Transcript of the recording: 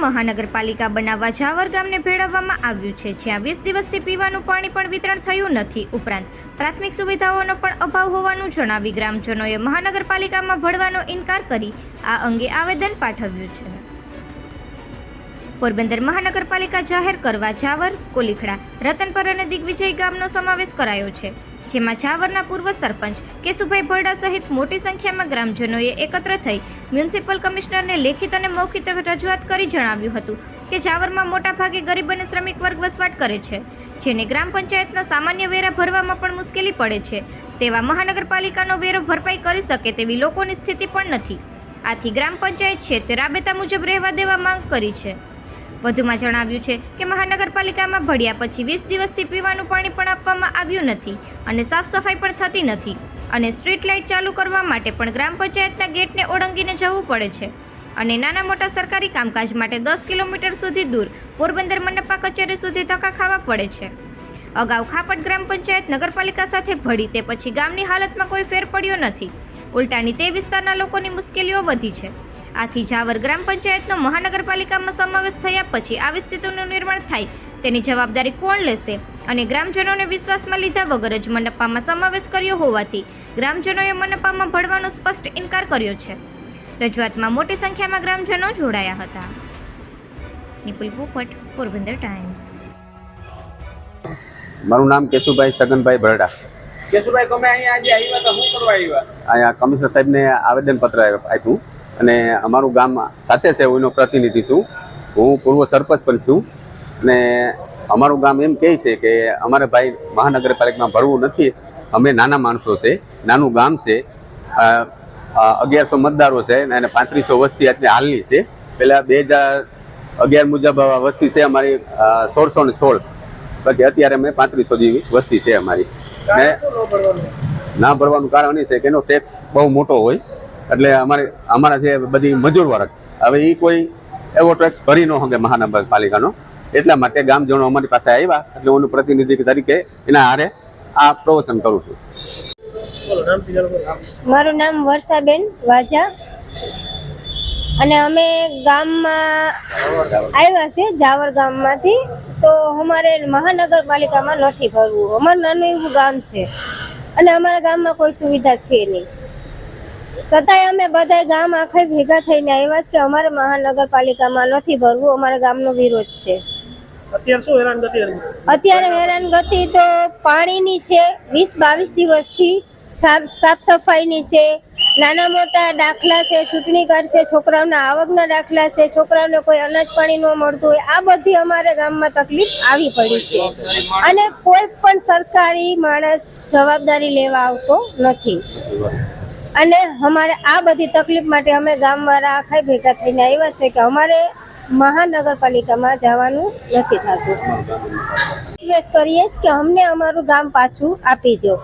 મહાનગરપાલિકા બનાવવા જાવર ગામને ભેળવવામાં આવ્યું છે. જ્યાં વીસ દિવસથી પીવાનું પાણી પણ વિતરણ થયું નથી. ઉપરાંત પ્રાથમિક સુવિધાઓનો પણ અભાવ હોવાનું જણાવી ગ્રામજનોએ મહાનગરપાલિકામાં ભળવાનો ઇનકાર કરી આ અંગે આવેદન પાઠવ્યું છે. પોરબંદર મહાનગરપાલિકા જાહેર કરવા જાવર, કોલીખડા, રતનપર અને દિગ્વિજય ગામનો સમાવેશ કરાયો છે. જેમાં ઝાવરના પૂર્વ સરપંચ કેશુભાઈ ભરડા સહિત મોટી સંખ્યામાં ગ્રામજનોએ એકત્ર થઈ મ્યુનિસિપલ કમિશનરને લેખિત અને મૌખિત રજૂઆત કરી જણાવ્યું હતું કે જાવરમાં મોટાભાગે ગરીબ અને શ્રમિક વર્ગ વસવાટ કરે છે, જેને ગ્રામ પંચાયતના સામાન્ય વેરા ભરવામાં પણ મુશ્કેલી પડે છે. તેવા મહાનગરપાલિકાનો વેરો ભરપાઈ કરી શકે તેવી લોકોની સ્થિતિ પણ નથી. આથી ગ્રામ પંચાયત છે તે રાબેતા મુજબ રહેવા દેવા માંગ કરી છે. વધુમાં જણાવ્યું છે કે મહાનગરપાલિકામાં ભળ્યા પછી વીસ દિવસથી પીવાનું પાણી પણ આપવામાં આવ્યું નથી અને સાફ સફાઈ પણ થતી નથી અને સ્ટ્રીટ લાઇટ ચાલુ કરવા માટે પણ ગ્રામ પંચાયતના ગેટને ઓળંગીને જવું પડે છે. અને નાના મોટા સરકારી કામકાજ માટે દસ કિલોમીટર સુધી દૂર પોરબંદર મંડપા કચેરી સુધી ધક્કા ખાવા પડે છે. અગાઉ ખાપટ ગ્રામ પંચાયત નગરપાલિકા સાથે ભળી તે પછી ગામની હાલતમાં કોઈ ફેર પડ્યો નથી. ઉલટાની તે વિસ્તારના લોકોની મુશ્કેલીઓ વધી છે. આથી જાવર ગ્રામ પંચાયતનો મહાનગરપાલિકામાં સમાવેશ થયા પછી આવી સ્થિતિનું નિર્માણ થાય. તેની જવાબદારી કોણ લેશે? અને ગ્રામજનોને વિશ્વાસમાં લીધા વગર જ મનપામાં સમાવેશ કર્યો હોવાથી ગ્રામજનોએ મનપામાં ભળવાનો સ્પષ્ટ ઇનકાર કર્યો છે. રજૂઆતમાં મોટી સંખ્યામાં ગ્રામજનો જોડાયા હતા. નિપુલ પોપટ પોરબંદર ટાઈમ્સ. મારું નામ કેશુભાઈ સગનભાઈ ભરડા. કેશુભાઈ તમે અહીંયા આજે આવ્યા તો શું કરવા આવ્યા? અહીંયા કમિશનર સાહેબને આવેદનપત્ર આપ્યું. અને અમારું ગામ સાથે છે એનો પ્રતિનિધિ છું. હું પૂર્વ સરપંચ પણ છું અને અમારું ગામ એમ કહે છે કે અમારે ભાઈ મહાનગરપાલિકામાં ભરવું નથી. અમે નાના માણસો છે નાનું ગામ છે. અગિયારસો મતદારો છે અને પાંત્રીસો વસ્તી અત્યારે હાલની છે. પહેલાં બે હજાર અગિયાર મુજબ વસ્તી છે અમારી સોળસો ને સોળ. બાકી અત્યારે અમે પાંત્રીસો જેવી વસ્તી છે અમારી. ને ના ભરવાનું? કારણ એ છે કે એનો ટેક્સ બહુ મોટો હોય. એટલે અમારે, અમારા જે બધી મજૂર વર્ગ, હવે એ કોઈ એવો ટેક્સ ભરી ન શકે મહાનગરપાલિકાનો. એટલા માટે ગામજનો અમારી પાસે આવ્યા એટલે હું પ્રતિનિધિ તરીકે એના હારે આ પ્રવચન કરું છું. મારું નામ વર્ષાબેન વાજા. અને અમે ગામમાં આવ્યા છે જાવર ગામમાંથી. તો અમારે મહાનગરપાલિકામાં નથી ભરવું. અમારું નાનું એવું ગામ છે. અને અમારા ગામમાં કોઈ સુવિધા છે નહીં. છતાંય અમે બધા ગામ આખે ભેગા થઈને આવ્યા છે કે અમારે મહાનગરપાલિકામાં નથી ભરવું અમારા ગામનો વિરોધ છે. અત્યારે શું હેરાન ગતિ હેરાનગતિ તો પાણીની છે વીસ બાવીસ દિવસથી સાફ સાફ સફાઈની છે નાના મોટા દાખલા છે ચૂંટણી કાર્ડ છે છોકરાઓના આવકના દાખલા છે છોકરાઓને કોઈ અનાજ પાણી ન મળતું હોય આ બધી અમારે ગામમાં તકલીફ આવી પડી છે. અને કોઈ પણ સરકારી માણસ જવાબદારી લેવા આવતો નથી. અને અમારે આ બધી તકલીફ માટે અમે ગામવાળા આખા ભેગા થઈને આવ્યા છે કે અમારે મહાનગરપાલિકામાં જવાનું નથી થતું. રિક્વેસ્ટ કરીએ કે અમને અમારું ગામ પાછું આપી દો